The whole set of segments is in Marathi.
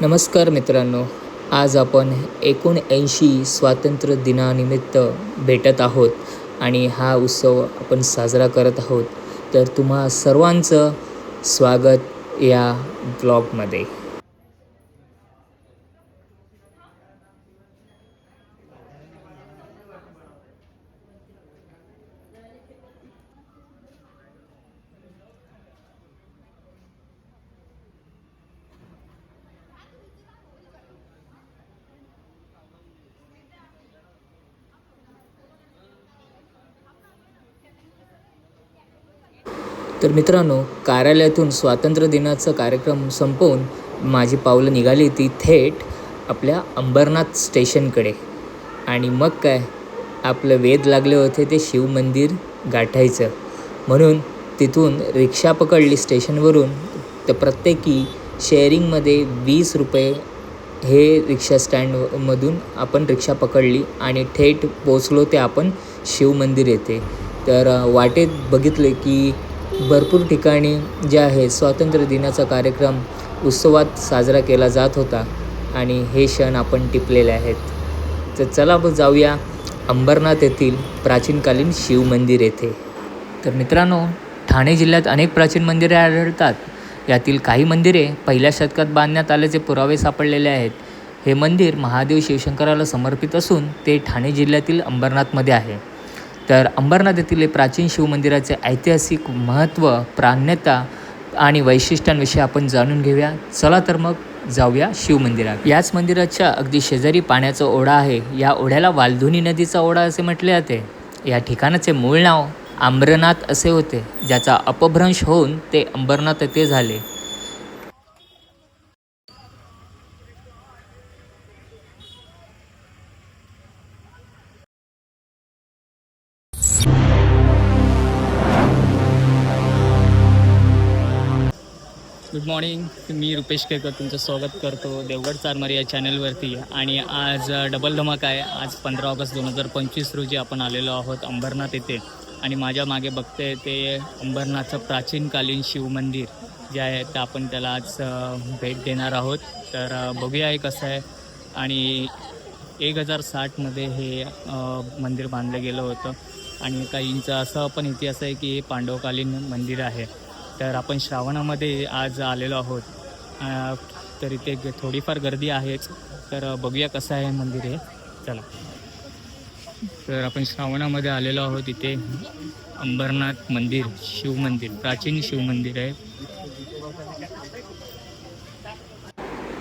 नमस्कार मित्रांनो आज आपण एकोणऐंशी स्वातंत्र्य दिनानिमित्त भेटत आहोत आणि हा उत्सव आपण साजरा करत आहोत. तर तुम्हा सर्वांचं स्वागत या ब्लॉगमध्ये तर मित्रांनो कार्यालयातून स्वातंत्र्य दिनाचा कार्यक्रम संपवून माझी पावलं निघाली ती थेट आपल्या अंबरनाथ स्टेशनकडे. आणि मग काय आपलं वेध लागले होते ते शिवमंदिर गाठायचं. म्हणून तिथून रिक्षा पकडली स्टेशनवरून. तर प्रत्येकी शेअरिंगमध्ये वीस रुपये हे रिक्षा स्टँडमधून आपण रिक्षा पकडली आणि थेट पोचलो ते आपण शिवमंदिर येते तर वाटेत बघितले की भरपूर ठिकाणी जे आहे स्वातंत्र्य दिनाचा कार्यक्रम उत्सवात साजरा केला जात होता आणि हे क्षण आपण टिपलेले आहेत. तर चला मग जाऊया अंबरनाथ येथील प्राचीनकालीन शिवमंदिर येथे. तर मित्रांनो ठाणे जिल्ह्यात अनेक प्राचीन मंदिरे आढळतात. यातील काही मंदिरे पहिल्या शतकात बांधण्यात आल्याचे पुरावे सापडलेले आहेत. हे मंदिर महादेव शिवशंकराला समर्पित असून ते ठाणे जिल्ह्यातील अंबरनाथमध्ये आहे. तर अंबरनाथ येथील प्राचीन शिवमंदिराचे ऐतिहासिक महत्त्व प्राण्यता आणि वैशिष्ट्यांविषयी आपण जाणून घेऊया. चला तर मग जाऊया शिवमंदिरात याच मंदिराच्या अगदी शेजारी पाण्याचा ओढा आहे. या ओढ्याला वालधुनी नदीचा ओढा असे म्हटले जाते. या ठिकाणाचे मूळ नाव आम्रनाथ असे होते ज्याचा अपभ्रंश होऊन ते अंबरनाथ येथे झाले. मॉर्निंग मी रुपेश केळकर तुमचं स्वागत करतो. देवगड चारमारी या चॅनलवरती आणि आज डबल धमाक आहे. आज पंधरा ऑगस्ट दोन हजार पंचवीस रोजी आपण आलेलो आहोत अंबरनाथ येथे. आणि माझ्या मागे बघते ते अंबरनाथचं प्राचीनकालीन शिवमंदिर जे आहे तर आपण त्याला आज भेट देणार आहोत. तर बघूया हे कसं आहे. आणि एक हजार साठमध्ये हे मंदिर बांधलं गेलं होतं. आणि काहींचा असं पण इतिहास आहे की हे पांडवकालीन मंदिर आहे. तर आपण श्रावणामध्ये आज आलेलो आहोत. तर इथे ग- थोडीफार गर्दी आहेच. तर बघूया कसं आहे मंदिर हे. चला. तर आपण श्रावणामध्ये आलेलो आहोत इथे. अंबरनाथ मंदिर शिवमंदिर प्राचीन शिवमंदिर आहे.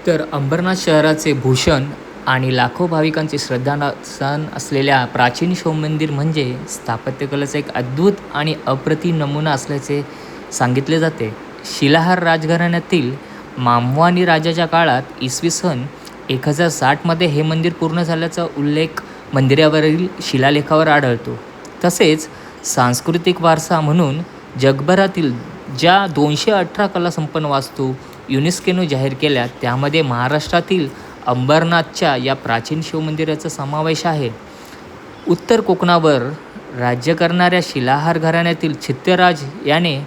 तर अंबरनाथ शहराचे भूषण आणि लाखो भाविकांचे श्रद्धास्थान असलेल्या प्राचीन शिवमंदिर म्हणजे स्थापत्यकलेचा एक अद्भुत आणि अप्रतिम नमुना असल्याचे सांगितले जाते. शिलाहार राजघराण्यातील मामवानी राजाच्या काळात इसवी सन एक हजार साठमध्ये हे मंदिर पूर्ण झाल्याचा उल्लेख मंदिरावरील शिलालेखावर आढळतो. तसेच सांस्कृतिक वारसा म्हणून जगभरातील ज्या दोनशे अठरा कलासंपन्न वास्तू युनेस्कोने जाहीर केल्या त्यामध्ये महाराष्ट्रातील अंबरनाथच्या या प्राचीन शिवमंदिराचा समावेश आहे. उत्तर कोकणावर राज्य करणाऱ्या शिलाहार घराण्यातील चित्तराज याने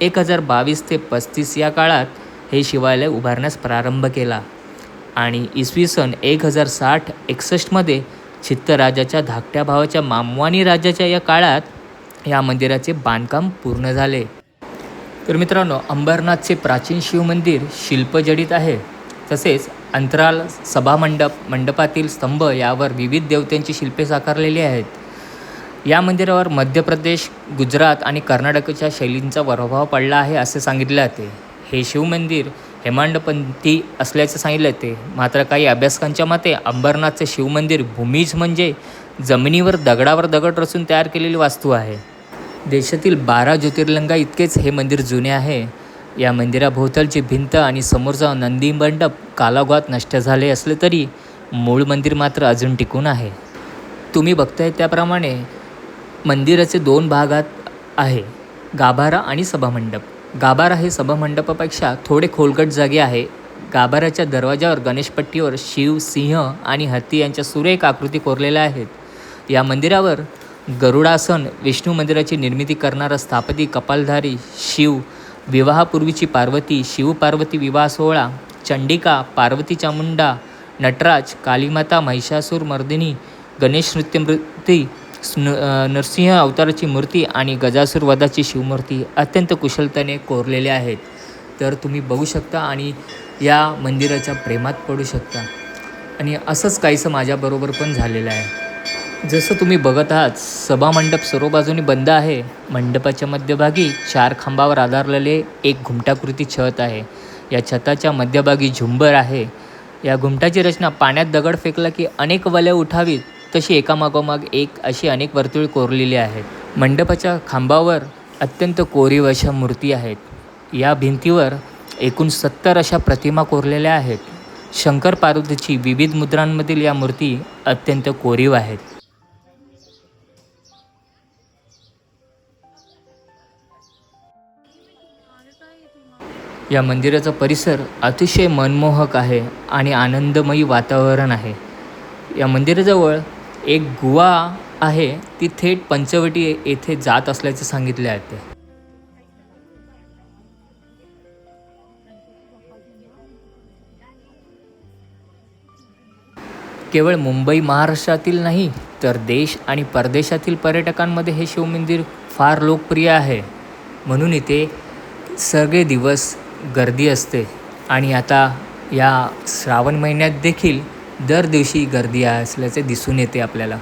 एक हजार बावीस ते पस्तीस या काळात हे शिवालय उभारण्यास प्रारंभ केला. आणि इसवी सन एक हजार साठ एकसष्टमध्ये चित्तराजाच्या धाकट्या भावाच्या मामवानी राजाच्या या काळात या मंदिराचे बांधकाम पूर्ण झाले. तर मित्रांनो अंबरनाथचे प्राचीन शिवमंदिर शिल्पजडित आहे. तसेच अंतराल सभामंडप मंडपातील स्तंभ यावर विविध देवतेंची शिल्पे साकारलेली आहेत. या मंदिरावर मध्य प्रदेश गुजरात आणि कर्नाटकच्या शैलींचा प्रभाव पडला आहे असे सांगितले जाते. हे शिवमंदिर हेमांडपंथी असल्याचे सांगितले जाते. मात्र काही अभ्यासकांच्या मते अंबरनाथचे शिवमंदिर भूमीज म्हणजे जमिनीवर दगडावर दगड रचून तयार केलेली वास्तू आहे. देशातील बारा ज्योतिर्लिंगा इतकेच हे मंदिर जुने आहे. या मंदिराभोवतालची भिंत आणि समोरचा नंदी मंडप कालागात नष्ट झाले असले तरी मूळ मंदिर मात्र अजून टिकून आहे. तुम्ही बघताय त्याप्रमाणे मंदिराचे दोन भागात आहे गाभारा आणि सभामंडप. गाभारा हे सभामंडपापेक्षा थोडे खोलगट जागे आहे. गाभाऱ्याच्या दरवाजावर गणेशपट्टीवर शिव सिंह आणि हत्ती यांच्या सुरेख आकृती कोरलेल्या आहेत. या मंदिरावर गरुडासन विष्णू मंदिराची निर्मिती करणारा स्थापती कपालधारी शिव विवाहापूर्वीची पार्वती शिवपार्वती विवाह सोहळा चंडिका पार्वती चामुंडा नटराज कालीमाता महिषासूर मर्दिनी गणेश नृत्यमूर्ती स्न नरसिंह अवताराची मूर्ती आणि गजासूर वधाची शिवमूर्ती अत्यंत कुशलतेने कोरलेल्या आहेत. तर तुम्ही बघू शकता आणि या मंदिराच्या प्रेमात पडू शकता. आणि असंच काहीसं माझ्याबरोबर पण झालेलं आहे. जसं तुम्ही बघत आहात सभामंडप सर्व बाजूनी बंद आहे. मंडपाच्या मध्यभागी चार खांबावर आधारलेले एक घुमटाकृती छत आहे. या छताच्या मध्यभागी झुंबर आहे. या घुमटाची रचना पाण्यात दगड फेकला की अनेक वलय उठावीत. तशी एकामागोमाग एक अशी अनेक वर्तुळ कोरलेली आहेत. मंडपाच्या खांबावर अत्यंत कोरीव अशा मूर्ती आहेत. या भिंतीवर एकूण सत्तर अशा प्रतिमा कोरलेल्या आहेत. शंकर पार्वतीची विविध मुद्रांमधील या मूर्ती अत्यंत कोरीव आहेत. या मंदिराचा परिसर अतिशय मनमोहक आहे आणि आनंदमयी वातावरण आहे. या मंदिराजवळ एक गुहा आहे ती थेट पंचवटी येथे जात असल्याचे सांगितले आहे ते. केवळ मुंबई महाराष्ट्रातील नाही तर देश आणि परदेशातील पर्यटकांमध्ये हे शिवमंदिर फार लोकप्रिय आहे. म्हणून इथे सगळे दिवस गर्दी असते. आणि आता या श्रावण महिन्यात देखील दर दिवशी गर्दी असल्याचे दिसून येते आपल्याला.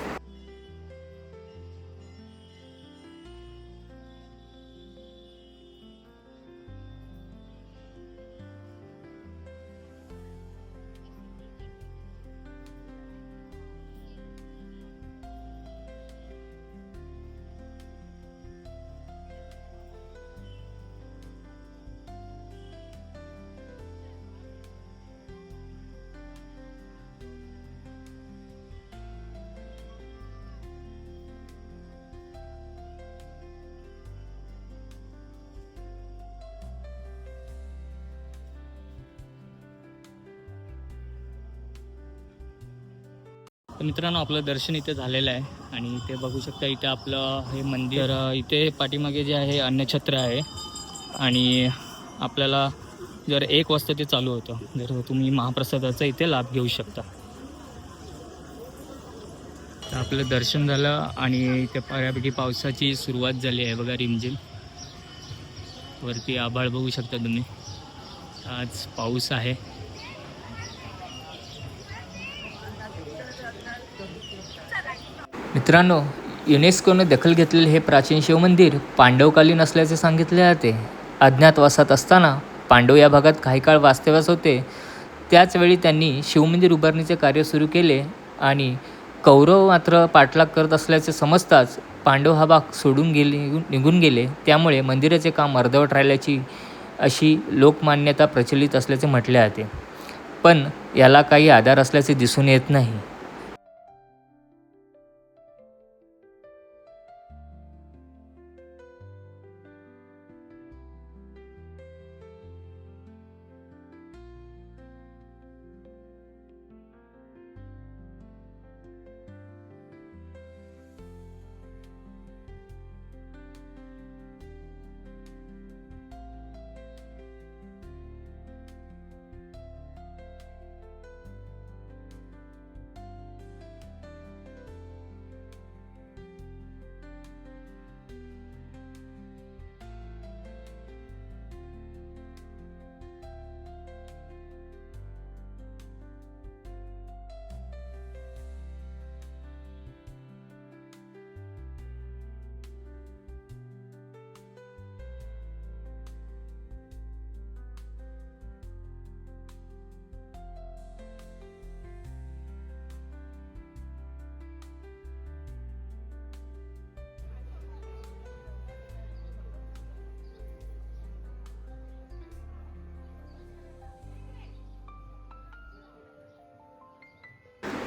तर मित्रांनो आपलं दर्शन इथे झालेलं आहे आणि इथे बघू शकता इथे आपलं हे मंदिर. इथे पाठीमागे जे आहे अन्नछत्र आहे. आणि आपल्याला जर एक वाजता ते चालू होतं जर तुम्ही महाप्रसादाचा इथे लाभ घेऊ शकता. तर आपलं दर्शन झालं आणि इथे बऱ्यापैकी पावसाची सुरुवात झाली आहे बघा रिमझिम. वरती आभाळ बघू शकता तुम्ही. आज पाऊस आहे. मित्रांनो युनेस्कोने दखल घेतलेले हे प्राचीन शिवमंदिर पांडवकालीन असल्याचे सांगितले जाते. अज्ञातवासात असताना पांडव या भागात काही काळ वास्तव्यास होते. त्याचवेळी त्यांनी शिवमंदिर उभारणीचे कार्य सुरू केले आणि कौरव मात्र पाठलाग करत असल्याचे समजताच पांडव हा भाग सोडून गेले निघून गेले. त्यामुळे मंदिराचे काम अर्धवट राहिल्याची अशी लोकमान्यता प्रचलित असल्याचे म्हटले जाते. पण याला काही आधार असल्याचे दिसून येत नाही.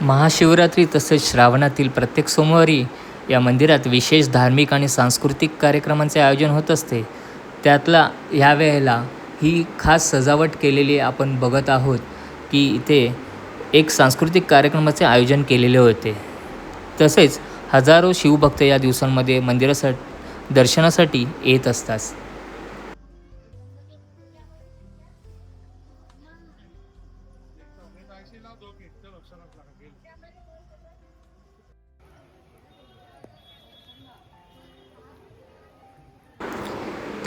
महाशिवरात्री तसेच श्रावणातील प्रत्येक सोमवारी या मंदिरात विशेष धार्मिक आणि सांस्कृतिक कार्यक्रमांचे आयोजन होत असते. त्यातला ह्या वेळेला ही खास सजावट केलेली आपण बघत आहोत की इथे एक सांस्कृतिक कार्यक्रमाचे आयोजन केलेले होते. तसेच हजारो शिवभक्त या दिवसांमध्ये मंदिरासाठी दर्शनासाठी येत असतात.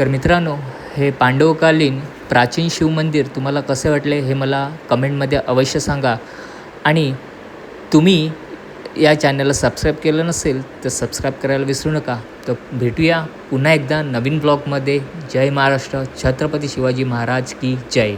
तर मित्रांनो हे पांडवकालीन प्राचीन शिवमंदिर तुम्हाला कसे वाटले हे मला कमेंटमध्ये अवश्य सांगा. आणि तुम्ही या चॅनलला सबस्क्राईब केलं नसेल तर सबस्क्राईब करायला विसरू नका. तर भेटूया पुन्हा एकदा नवीन ब्लॉगमध्ये. जय महाराष्ट्र. छत्रपती शिवाजी महाराज की जय.